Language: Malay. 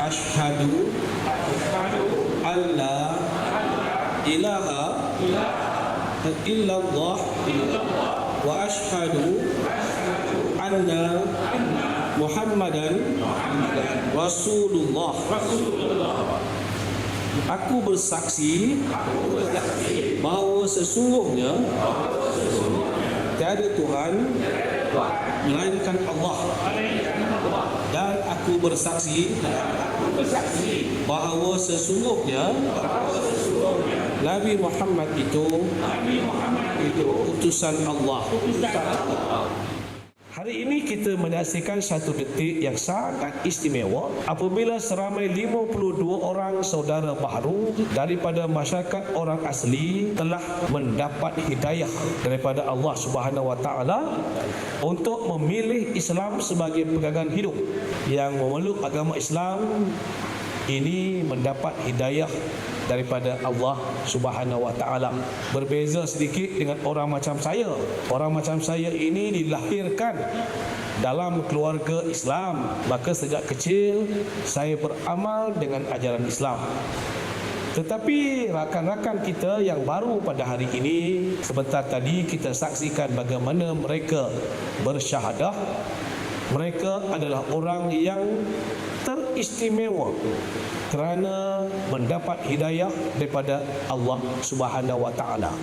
Ashhadu Alla ilaha illallah Wa ashhadu Anna Muhammadan Rasulullah Aku bersaksi bahawa sesungguhnya tiada Tuhan melainkan Allah dan aku bersaksi bahawa sesungguhnya Nabi Muhammad itu utusan Allah. Hari ini kita menyaksikan satu detik yang sangat istimewa apabila seramai 52 orang saudara baharu daripada masyarakat orang asli telah mendapat hidayah daripada Allah Subhanahu Wa Taala untuk memilih Islam sebagai pegangan hidup yang memeluk agama Islam. Ini mendapat hidayah daripada Allah Subhanahu Wa Taala. Berbeza sedikit dengan orang macam saya. Orang macam saya ini dilahirkan dalam keluarga Islam. Maka sejak kecil saya beramal dengan ajaran Islam. Tetapi rakan-rakan kita yang baru pada hari ini sebentar tadi kita saksikan bagaimana mereka bersyahadah mereka adalah orang yang teristimewa kerana mendapat hidayah daripada Allah Subhanahu wa taala.